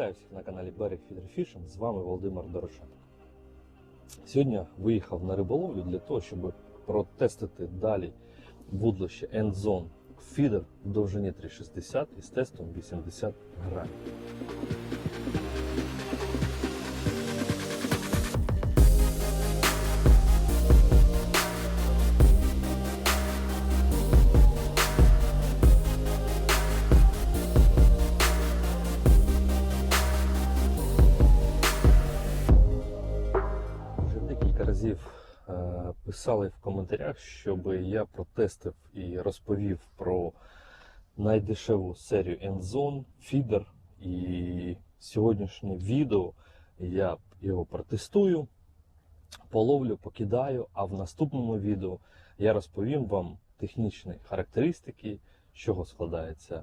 Вітаю всіх на каналі Берег Фідерфішинг, з вами Володимир Дорошенко. Сьогодні виїхав на риболовлю для того, щоб протестити далі вудлище Endzone Feeder в довжині 360 із тестом 80 грамів. Разів е, писали в коментарях, щоб я протестив і розповів про найдешеву серію Endzone Feeder. І сьогоднішнє відео я його протестую, половлю, покидаю, а в наступному відео я розповім вам технічні характеристики, з чого складається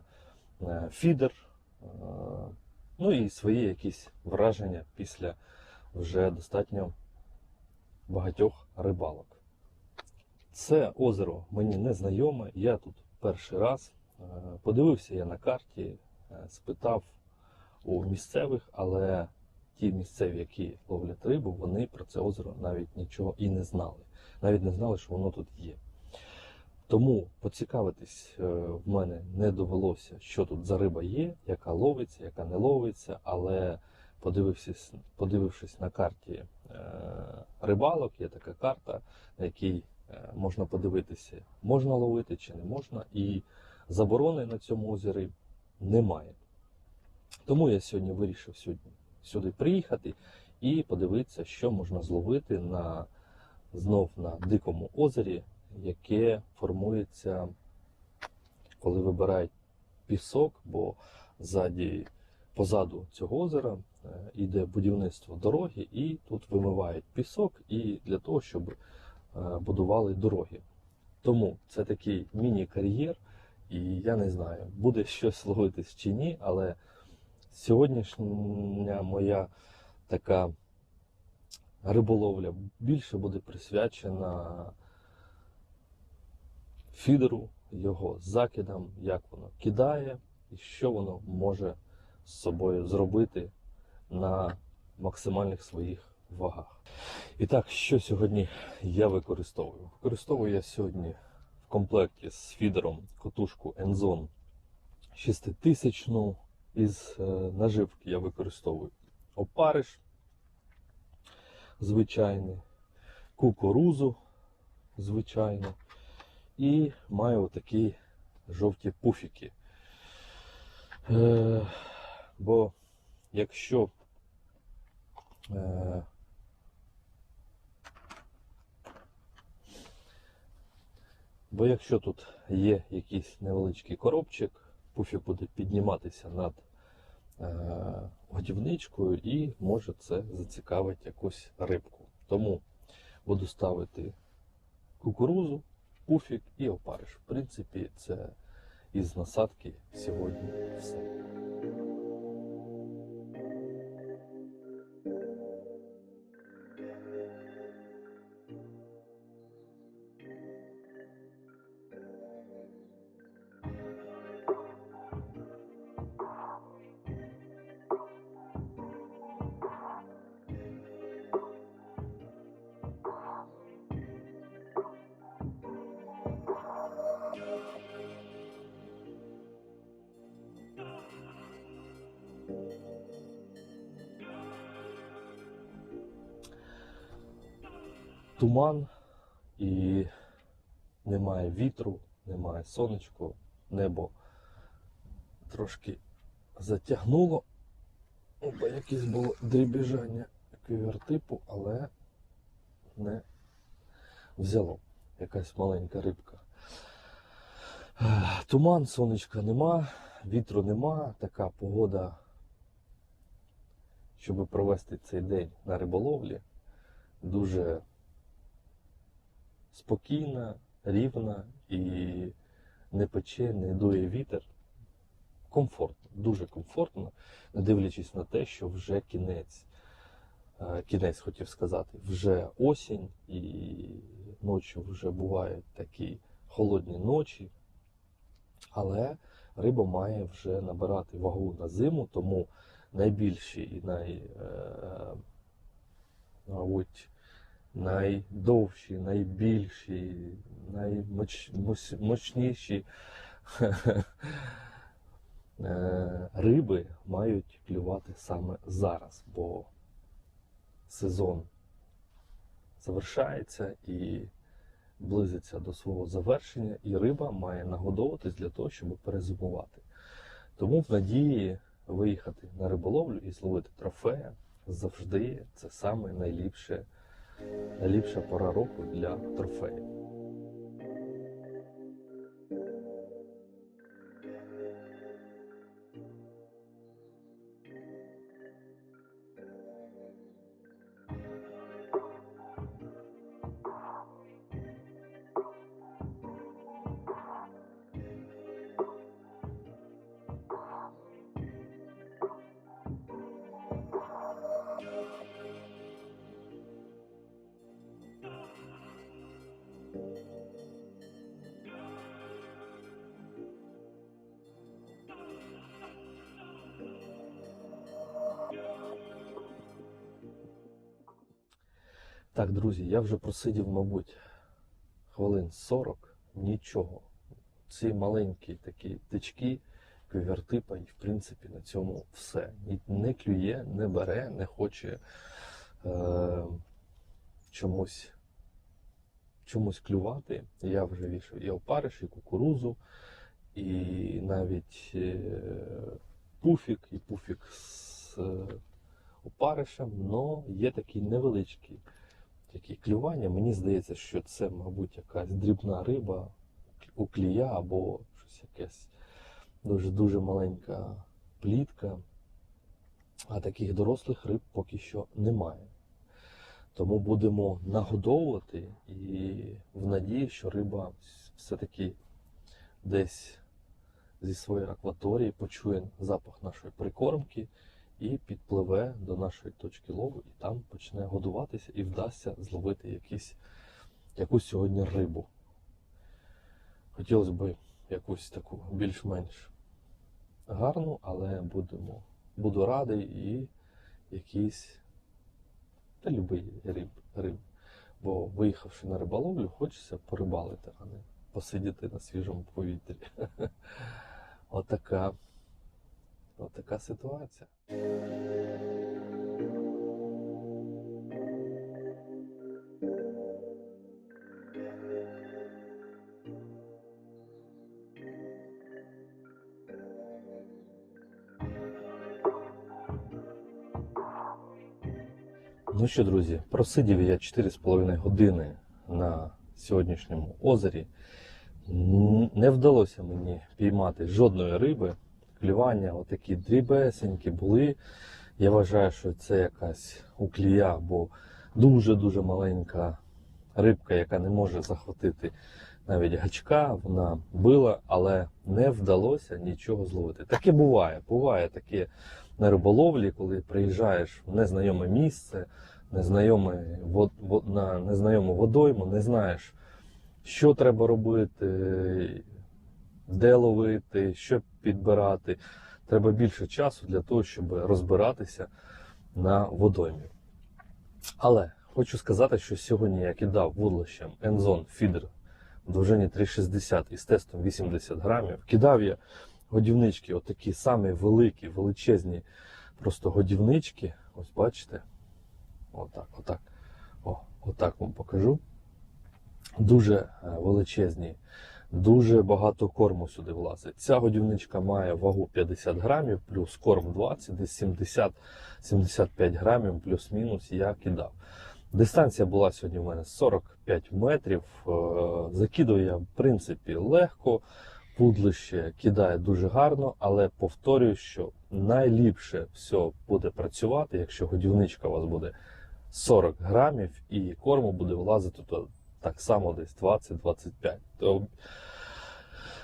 е, фідер, е, ну і свої якісь враження після вже достатньо багатьох рибалок. Це озеро мені не знайоме, я тут перший раз. Е, Подивився я на карті, е, спитав у місцевих, але ті місцеві, які ловлять рибу, вони про це озеро навіть нічого і не знали. Навіть не знали, що воно тут є. Тому поцікавитись е, в мене не довелося, що тут за риба є, яка ловиться, яка не ловиться, але подивившись, подивившись на карті рибалок, є така карта, на якій е, можна подивитися, можна ловити чи не можна, і заборони на цьому озері немає. Тому я сьогодні вирішив сьогодні сюди приїхати і подивитися, що можна зловити на знов на дикому озері, яке формується, коли вибирають пісок, бо ззаді, позаду цього озера е, йде будівництво дороги, і тут вимивають пісок і для того, щоб е, будували дороги. Тому це такий міні-кар'єр, і я не знаю, буде щось ловитись чи ні, але сьогоднішня моя така риболовля більше буде присвячена фідеру, його закидам, як воно кидає і що воно може з собою зробити на максимальних своїх вагах. І так, що сьогодні я використовую? Використовую я сьогодні в комплекті з фідером котушку Enzone 6000 із е, наживки я використовую опариш звичайний, кукурузу звичайно, і маю такі жовті пуфіки. Бо якщо е, Бо якщо тут є якийсь невеличкий коробчик, пуфік буде підніматися над е, годівничкою і може це зацікавити якусь рибку. Тому буду ставити кукурузу, пуфік і опариш. В принципі, це із насадки сьогодні все. Туман і немає вітру, немає сонечку, небо трошки затягнуло. Опа, якесь було дрібіжання квівертипу, але не взяло. Якась маленька рибка. Туман, сонечка нема, вітру нема, така погода, щоб провести цей день на риболовлі, дуже спокійна, рівна і не пече, не дує вітер. Комфортно, дуже комфортно, не дивлячись на те, що вже кінець, е, кінець хотів сказати, вже осінь і ночі вже бувають такі холодні ночі, але риба має вже набирати вагу на зиму, тому найбільші і най, е, мабуть, найдовші, найбільші, наймощніші е, риби мають клювати саме зараз, бо сезон завершається і близиться до свого завершення, і риба має нагодовуватись для того, щоб перезимувати. Тому в надії виїхати на риболовлю і зловити трофея завжди це саме найліпше, найліпша пора року для трофеїв. Так, друзі, я вже просидів, мабуть, хвилин 40, нічого. Ці маленькі такі тички, квівертипа, і в принципі на цьому все. Не клює, не бере, не хоче е, чомусь, чомусь клювати. Я вже вішав і опариш, і кукурузу, і навіть е, пуфік, і пуфік з е, опаришем, але є такий невеличкий такі клювання. Мені здається, що це, мабуть, якась дрібна риба у клія або щось якесь дуже-дуже маленька плітка. А таких дорослих риб поки що немає. Тому будемо нагодовувати і в надії, що риба все-таки десь зі своєї акваторії почує запах нашої прикормки і підпливе до нашої точки лову, і там почне годуватися і вдасться зловити якісь, якусь сьогодні рибу. Хотілося б якусь таку більш-менш гарну, але будемо, буду радий і якийсь та любий риб, риб. Бо виїхавши на риболовлю, хочеться порибалити, а не посидіти на свіжому повітрі. Отака, отака ситуація. Ну що, друзі, просидів я 4,5 години на сьогоднішньому озері. Не вдалося мені піймати жодної риби. Клювання отакі дрібесенькі були. Я вважаю, що це якась уклія або дуже-дуже маленька рибка, яка не може захватити навіть гачка. Вона била, але не вдалося нічого зловити. Таке буває. Буває таке на риболовлі, коли приїжджаєш в незнайоме місце, незнайоме на незнайому водойму, не знаєш, що треба робити, де ловити, що підбирати. Треба більше часу для того, щоб розбиратися на водоймі. Але хочу сказати, що сьогодні я кидав вудлищем Enzone Feeder в довжині 360 із тестом 80 грамів. Кидав я годівнички, отакі самі великі, величезні просто годівнички. Ось бачите. Отак, отак. О, отак вам покажу. Дуже е, величезні, дуже багато корму сюди влазить. Ця годівничка має вагу 50 грамів, плюс корм 20, десь 70-75 грамів, плюс-мінус я кидав. Дистанція була сьогодні в мене 45 метрів. Е, Закидую я, в принципі, легко. Пудлище кидає дуже гарно, але повторюю, що найліпше все буде працювати, якщо годівничка у вас буде 40 грамів і корму буде влазити то так само десь 20-25.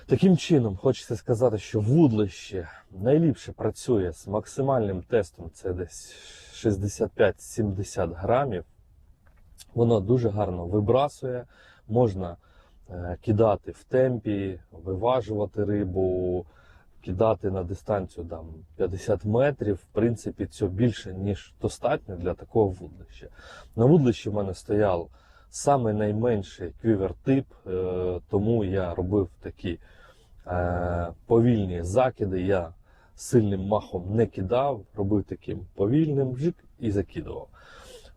Таким чином, хочеться сказати, що вудлище найліпше працює з максимальним тестом, це десь 65-70 грамів. Воно дуже гарно вибрасує, можна е, кидати в темпі, виважувати рибу, кидати на дистанцію там, 50 метрів, в принципі, цього більше, ніж достатньо для такого вудлища. На вудлищі в мене стояв саме найменший квівер-тип, е, тому я робив такі е, повільні закиди. Я сильним махом не кидав, робив таким повільним жик і закидував.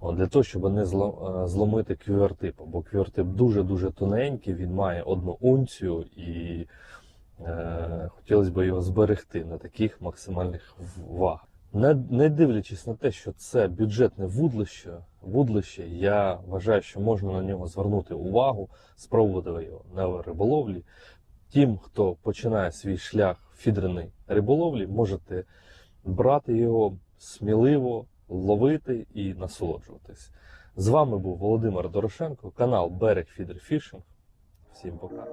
От, для того, щоб не е, зломити квівертип. Бо квівертип дуже-дуже тоненький, він має одну унцію і хотілося б його зберегти на таких максимальних вагах. Не, не дивлячись на те, що це бюджетне вудлище, вудлище, я вважаю, що можна на нього звернути увагу, спробувати його на риболовлі. Тим, хто починає свій шлях фідерної риболовлі, можете брати його сміливо, ловити і насолоджуватись. З вами був Володимир Дорошенко, канал Берег Фідер Фішинг. Всім пока.